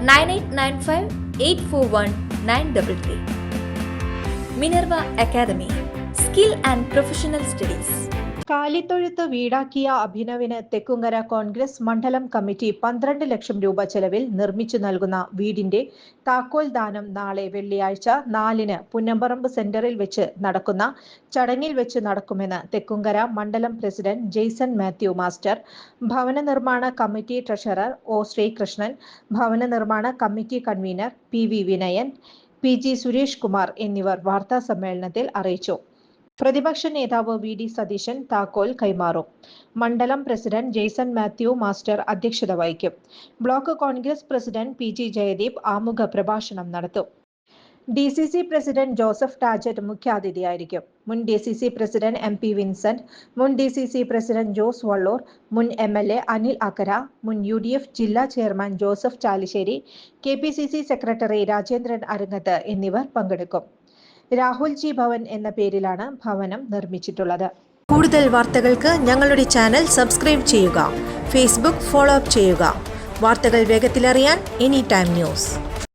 nine eight nine five eight four one nine double three Minerva Academy skill and professional studies കാലിത്തൊഴുത്ത് വീടാക്കിയ അഭിനവിന് തെക്കുങ്കര കോൺഗ്രസ് മണ്ഡലം committee പന്ത്രണ്ട് ലക്ഷം രൂപ ചെലവിൽ നിർമ്മിച്ചു നൽകുന്ന വീടിന്റെ താക്കോൽ ദാനം നാളെ വെള്ളിയാഴ്ച നാലിന് പുന്നമ്പറമ്പ് സെന്ററിൽ വെച്ച് നടക്കുന്ന ചടങ്ങിൽ വെച്ച് നടക്കുമെന്ന് തെക്കുങ്കര മണ്ഡലം പ്രസിഡന്റ് ജെയ്സൺ മാത്യു മാസ്റ്റർ ഭവന നിർമ്മാണ കമ്മിറ്റി ട്രഷറർ ഒ ശ്രീകൃഷ്ണൻ ഭവന നിർമ്മാണ committee convener P V Vinayan P G Suresh Kumar എന്നിവർ വാർത്താ സമ്മേളനത്തിൽ അറിയിച്ചു. പ്രതിപക്ഷ നേതാവ് വി ഡി സതീശൻ താക്കോൽ കൈമാറും. മണ്ഡലം പ്രസിഡന്റ് ജെയ്സൺ മാത്യു മാസ്റ്റർ അധ്യക്ഷത വഹിക്കും. Block Congress president P G Jayadeep ആമുഖ പ്രഭാഷണം നടത്തും. D C C president Joseph Tajet മുഖ്യാതിഥിയായിരിക്കും. മുൻ D C C president M P Vincent മുൻ D C C president Jose Vallur മുൻ M L A Anil Akkara മുൻ U D F ജില്ലാ chairman Joseph Chalissery K P C C secretary Rajendran Arangath എന്നിവർ പങ്കെടുക്കും. Rahul G Bhavan എന്ന പേരിലാണ് ഭവനം നിർമ്മിച്ചിട്ടുള്ളത്. കൂടുതൽ വാർത്തകൾക്ക് ഞങ്ങളുടെ ചാനൽ സബ്സ്ക്രൈബ് ചെയ്യുക ഫേസ്ബുക്ക് ഫോളോ അപ്പ് ചെയ്യുക. വാർത്തകൾ വേഗത്തിലറിയാൻ എനി ടൈം ന്യൂസ്.